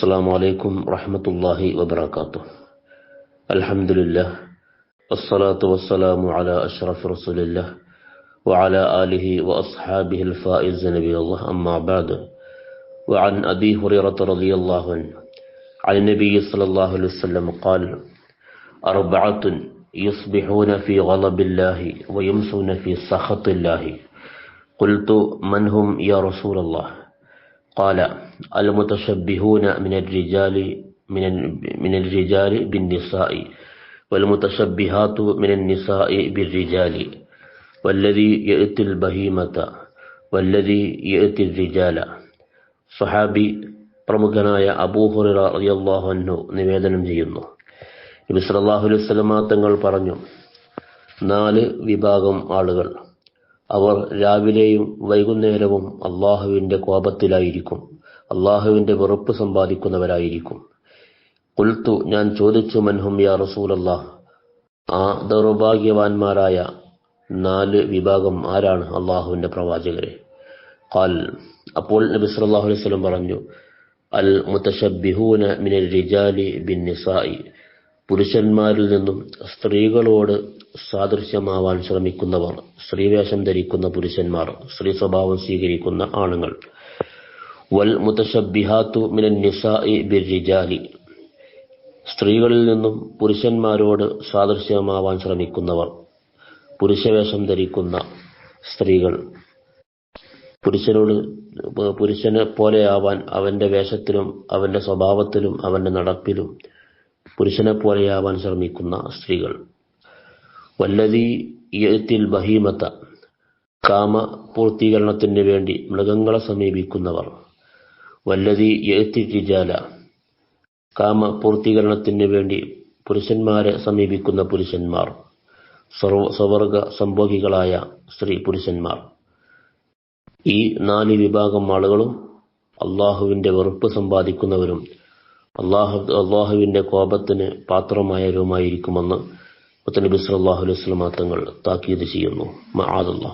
السلام عليكم ورحمة الله وبركاته. الحمد لله. والصلاة والسلام على أشرف رسول الله وعلى آله وأصحابه الفائز نبي الله. أما بعد وعن أبي هريرة رضي الله عنه عن النبي صلى الله عليه وسلم قال أربعة يصبحون في غضب الله ويمسون في سخط الله. قلت من هم يا رسول الله؟ قال المتشبهون من الرجال من من الرجال بالنساء والمتشبهات من النساء بالرجال والذي يأتي البهيمة والذي يأتي الرجال സ്വഹാബി പ്രമുഖനായ അബൂഹുറ റളിയല്ലാഹു അൻഹു നിവേദനം ചെയ്യുന്നു നബി സല്ലല്ലാഹു അലൈഹി വസല്ലമ തങ്ങൾ പറഞ്ഞു നാല് വിഭാഗം ആളുകൾ അവർ രാവിലെയും വൈകുന്നേരവും അള്ളാഹുവിന്റെ കോപത്തിലായിരിക്കും. അള്ളാഹുവിന്റെ വെറുപ്പ് സമ്പാദിക്കുന്നവരായിരിക്കും. കുൽത്തു ഞാൻ ചോദിച്ചു മൻഹും യാ റസൂലല്ലാഹ് ആ ദൗർഭാഗ്യവാന്മാരായ നാല് വിഭാഗം ആരാണ് അള്ളാഹുവിന്റെ പ്രവാചകരെ? ഖാൽ അപ്പോൾ നബി സല്ലല്ലാഹു അലൈഹി വസല്ലം പറഞ്ഞു അൽ മുതശബ്ബിഹൂന മിനൽ റിജാലി ബിൻ നിസായി പുരുഷന്മാരിൽ നിന്നും സ്ത്രീകളോട് സാദൃശ്യമാവാൻ ശ്രമിക്കുന്നവർ സ്ത്രീവേഷം ധരിക്കുന്ന പുരുഷന്മാർ സ്ത്രീ സ്വഭാവം സ്വീകരിക്കുന്ന ആണുങ്ങൾ. വൽ മുത്തശബിഹാത്തു മിനൻ നിസാഇ സ്ത്രീകളിൽ നിന്നും പുരുഷന്മാരോട് സാദൃശ്യമാവാൻ ശ്രമിക്കുന്നവർ പുരുഷവേഷം ധരിക്കുന്ന സ്ത്രീകൾ. പുരുഷനോട് പുരുഷനെ പോലെയാവാൻ അവന്റെ വേഷത്തിലും അവന്റെ സ്വഭാവത്തിലും അവന്റെ നടപ്പിലും പുരുഷനെ പോലെയാവാൻ ശ്രമിക്കുന്ന സ്ത്രീകൾ. വല്ലതി യത്തിൽ ബഹീമത്ത കാമ പൂർത്തീകരണത്തിന് വേണ്ടി മൃഗങ്ങളെ സമീപിക്കുന്നവർ. വല്ലതി യത്തി രിജാല കാമ പൂർത്തീകരണത്തിന് വേണ്ടി പുരുഷന്മാരെ സമീപിക്കുന്ന പുരുഷന്മാർ. സർവ സ്വവർഗ സംഭോഗികളായ സ്ത്രീ പുരുഷന്മാർ. ഈ നാല് വിഭാഗം ആളുകളും അള്ളാഹുവിന്റെ വെറുപ്പ് സമ്പാദിക്കുന്നവരും അള്ളാഹു അള്ളാഹുവിന്റെ കോപത്തിന് പാത്രമായ പാത്രമായവരുമായിരിക്കുമെന്ന് മുത്തനബി സല്ലാഹു അലൈഹി സ്വലമാ തങ്ങൾ താക്കീത് ചെയ്യുന്നു. മഹാദുള്ള